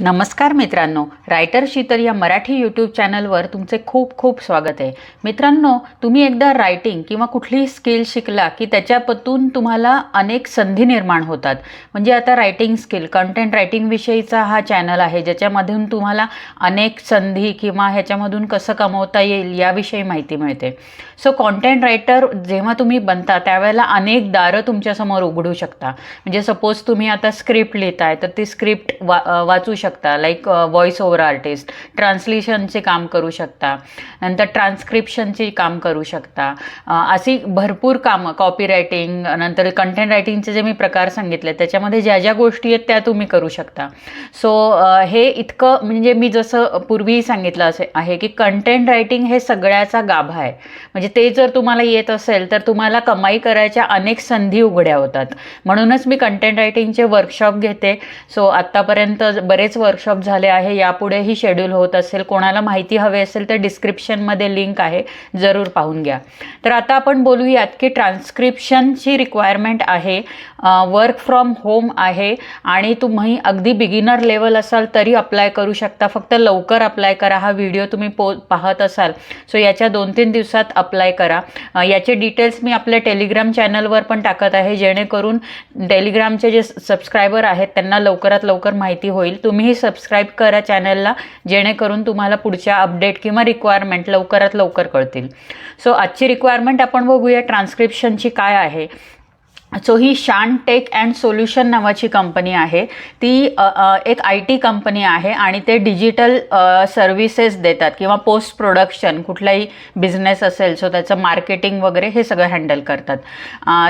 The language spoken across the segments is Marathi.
नमस्कार मित्रांनो रायटर शीतल या मराठी यूट्यूब चॅनलवर तुमचे खूप खूप स्वागत आहे. मित्रांनो तुम्ही एकदा रायटिंग किंवा कुठलीही स्किल शिकला की त्याच्यापासून तुम्हाला अनेक संधी निर्माण होतात. म्हणजे आता रायटिंग स्किल कंटेंट रायटिंगविषयीचा हा चॅनल आहे ज्याच्यामधून तुम्हाला अनेक संधी किंवा ह्याच्यामधून कसं कमवता येईल याविषयी माहिती मिळते. सो कॉन्टेंट रायटर जेव्हा तुम्ही बनता त्यावेळेला अनेक दारं तुमच्यासमोर उघडू शकता. म्हणजे सपोज तुम्ही आता स्क्रिप्ट लिहिताय तर ती स्क्रिप्ट वा वाचू असू शकता लाईक व्हॉइस ओव्हर आर्टिस्ट ट्रान्सलेशनचे काम करू शकता नंतर ट्रान्स्क्रिप्शनचे काम करू शकता. अशी भरपूर कामं कॉपी रायटिंग नंतर कंटेंट रायटिंगचे जे मी प्रकार सांगितले त्याच्यामध्ये ज्या ज्या गोष्टी आहेत त्या तुम्ही करू शकता. सो हे इतकं म्हणजे मी जसं पूर्वी सांगितलं असे आहे की कंटेंट रायटिंग हे सगळ्याचा गाभा आहे. म्हणजे ते जर तुम्हाला येत असेल तर तुम्हाला कमाई करायच्या अनेक संधी उघड्या होतात. म्हणूनच मी कंटेंट रायटिंगचे वर्कशॉप घेते. सो आत्तापर्यंत बरेच वर्कशॉप झाले आहे. यापुढेही शेड्यूल होत असेल. कोणाला माहिती हवी असेल तर डिस्क्रिप्शनमध्ये लिंक आहे. जरूर पाहून घ्या. तर आता आपण बोलूयात की ट्रान्स्क्रिप्शनची रिक्वायरमेंट आहे. वर्क फ्रॉम होम आहे. आणि तुम्ही अगदी बिगिनर लेवल असाल तरी अप्लाय करू शकता. फक्त लवकर अप्लाय करा. हा व्हिडिओ तुम्ही पो पाहत असाल. सो याच्या दोन तीन दिवसात अप्लाय करा. याचे डिटेल्स मी आपल्या टेलिग्राम चॅनलवर पण टाकत आहे. जेणेकरून टेलिग्रामचे जे सबस्क्रायबर आहेत त्यांना लवकरात लवकर माहिती होईल. तुम्हीही सबस्क्राईब करा चॅनलला जेणेकरून तुम्हाला पुढच्या अपडेट किंवा रिक्वायरमेंट लवकरात लवकर कळतील. सो आजची रिक्वायरमेंट आपण बघूया ट्रान्स्क्रिप्शनची काय आहे. सो ही शान टेक अँड सोल्युशन नावाची कंपनी आहे. ती एक आय टी कंपनी आहे आणि ते डिजिटल सर्व्हिसेस देतात किंवा पोस्ट प्रोडक्शन कुठलाही बिझनेस असेल सो त्याचं मार्केटिंग वगैरे हे सगळं हँडल करतात.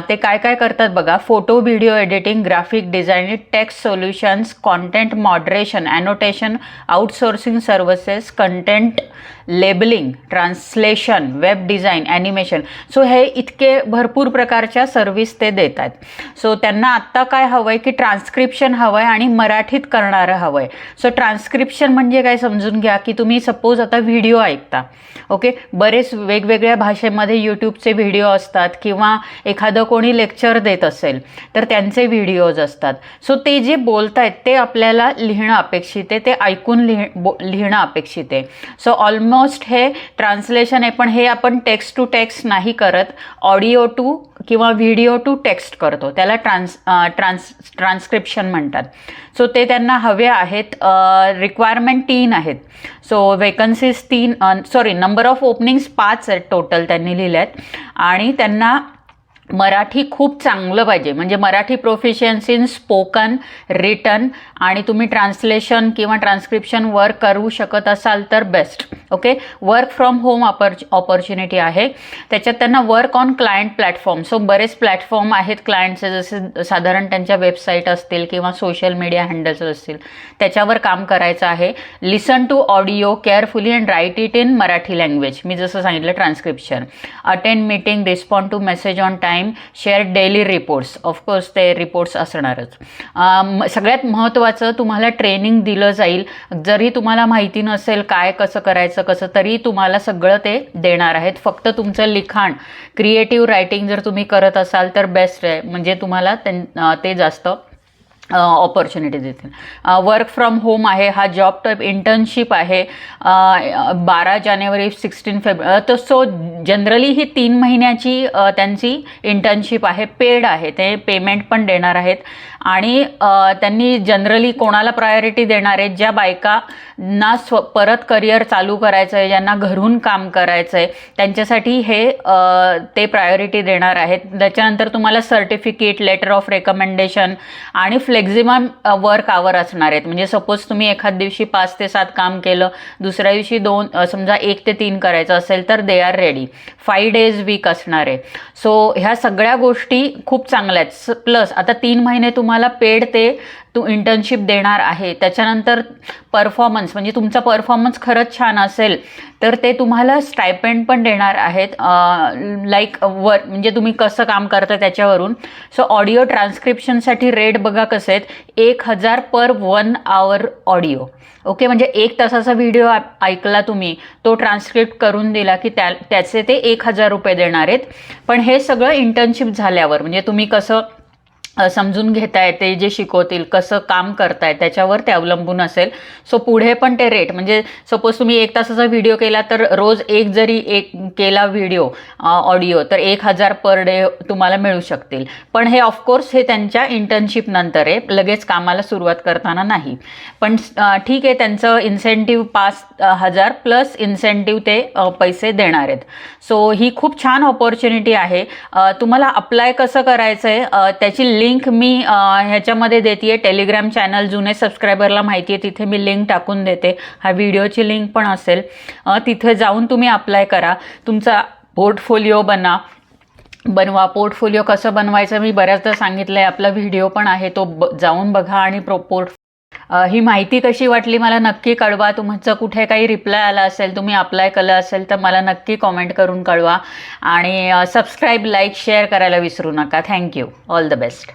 ते काय काय करतात बघा photo video editing graphic designing text solutions content moderation annotation outsourcing services content labeling translation web design animation so हे इतके भरपूर प्रकारच्या सर्व्हिस ते देतात सो त्यांना आत्ता काय हवं आहे की ट्रान्स्क्रिप्शन हवं आहे आणि मराठीत करणारं हवं आहे सो ट्रान्स्क्रिप्शन म्हणजे काय समजून घ्या की तुम्ही सपोज आता व्हिडिओ ऐकता. ओके बरेच वेगवेगळ्या भाषेमध्ये यूट्यूबचे व्हिडिओ असतात किंवा एखादं कोणी लेक्चर देत असेल तर त्यांचे व्हिडिओज असतात. सो ते जे बोलत आहेत ते आपल्याला लिहिणं अपेक्षित आहे. ते ऐकून लिह बो लिहिणं अपेक्षित आहे. सो ऑलमोस्ट हे ट्रान्सलेशन आहे पण हे आपण टेक्स्ट टू टेक्स्ट नाही करत. ऑडिओ टू किंवा व्हिडिओ टू टेक्स्ट करतो. त्याला ट्रान्स ट्रान्स ट्रान्स्क्रिप्शन म्हणतात. सो ते त्यांना हवे आहेत रिक्वायरमेंट तीन आहेत. सो वेकन्सीज तीन सॉरी नंबर ऑफ ओपनिंग्स पाच आहेत टोटल त्यांनी लिहिले आहेत आणि त्यांना मराठी खूप चांगलं पाहिजे. म्हणजे Marathi proficiency in spoken written आणि तुम्ही ट्रान्सलेशन किंवा ट्रान्स्क्रिप्शन वर्क करू शकत असाल तर best okay? Work from home oppor opportunity आहे. त्याच्यात त्यांना work on client platform so बरेच प्लॅटफॉर्म आहेत क्लायंटचे जसे साधारण त्यांच्या वेबसाईट असतील किंवा सोशल मीडिया हँडल्स असतील. त्याच्यावर काम करायचं आहे. Listen to audio carefully and write it in Marathi language मी जसं सांगितलं transcription attend meeting respond to message on time share daily reports of course ते रिपोर्ट्स असणारच. सगळ्यात महत्त्वाचं तुम्हाला ट्रेनिंग दिलं जाईल. जरी तुम्हाला माहिती नसेल काय कसं करायचं कसं तरी तुम्हाला सगळं ते देणार आहेत. फक्त तुमचं लिखाण क्रिएटिव्ह रायटिंग जर तुम्ही करत असाल तर बेस्ट आहे. म्हणजे तुम्हाला ते जास्त ऑपॉर्च्युनिटी देतील. वर्क फ्रॉम होम आहे हा जॉब टाईप इंटर्नशिप आहे. बारा जानेवारी सिक्स्टीन फेब्रुवारी तर सो जनरली ही तीन महिन्याची त्यांची इंटर्नशिप आहे पेड आहे. ते पेमेंट पण देणार आहेत. आणि त्यांनी जनरली कोणाला प्रायोरिटी देणार आहेत? ज्या बायकांना स्व परत करिअर चालू करायचं आहे ज्यांना घरून काम करायचं आहे त्यांच्यासाठी हे ते प्रायोरिटी देणार आहेत. त्याच्यानंतर तुम्हाला सर्टिफिकेट लेटर ऑफ रेकमेंडेशन आणि मॅक्झिमम वर्क आवर असणार आहेत. म्हणजे सपोज तुम्ही एखाद दिवशी पाच ते सात काम केलं दुसऱ्या दिवशी दोन समजा एक ते तीन करायचं असेल तर they are ready five days week असणार आहे. सो ह्या सगळ्या गोष्टी खूप चांगल्या आहेत. प्लस आता तीन महिने तुम्हाला पेड ते तू इंटर्नशिप देणार आहे. त्याच्यानंतर परफॉर्मन्स म्हणजे तुमचा परफॉर्मन्स खरंच छान असेल तर ते तुम्हाला स्टायपेंड पण देणार आहेत. लाईक वर म्हणजे तुम्ही कसं काम करता त्याच्यावरून. सो ऑडिओ ट्रान्स्क्रिप्शनसाठी रेट बघा कसे आहेत. एक हजार per one hour audio okay म्हणजे एक तासाचा व्हिडिओ ऐकला तुम्ही तो ट्रान्स्क्रिप्ट करून दिला की त्या त्याचे ते एक हजार रुपये देणार आहेत. पण हे सगळं इंटर्नशिप झाल्यावर म्हणजे तुम्ही कसं समजून घेताय ते जे शिकवतील कसं काम करताय त्याच्यावर ते अवलंबून असेल. सो पुढे पण ते रेट म्हणजे सपोज तुम्ही एक तासाचा व्हिडिओ केला तर रोज एक जरी एक केला व्हिडिओ ऑडिओ तर एक हजार पर डे तुम्हाला मिळू शकतील. पण हे ऑफकोर्स हे त्यांच्या इंटर्नशिप नंतर आहे लगेच कामाला सुरुवात करताना नाही. पण ठीक आहे त्यांचं इन्सेंटिव्ह पाच हजार प्लस इन्सेंटिव्ह ते पैसे देणार आहेत. सो ही खूप छान ऑपॉर्च्युनिटी आहे. तुम्हाला अप्लाय कसं करायचं आहे त्याची लिंक मी ह्याच्यामध्ये देते आहे टेलिग्राम चॅनल जुने सबस्क्रायबरला माहिती आहे तिथे मी लिंक टाकून देते. हा व्हिडिओची लिंक पण असेल. तिथे जाऊन तुम्ही अप्लाय करा. तुमचा पोर्टफोलिओ बना. बनवा. पोर्टफोलिओ कसं बनवायचं मी बऱ्याचदा सांगितलं आहे आपला व्हिडिओ पण आहे. तो ब जाऊन बघा आणि प्रो पोर्ट ही माहिती कशी वाटली? मला नक्की कळवा. तुमचं कुठे काही रिप्लाय आला असेल तुम्ही अप्लाय केलं असेल तर मला नक्की कॉमेंट करून कळवा. आणि सबस्क्राईब लाईक शेअर करायला विसरू नका. Thank you all the best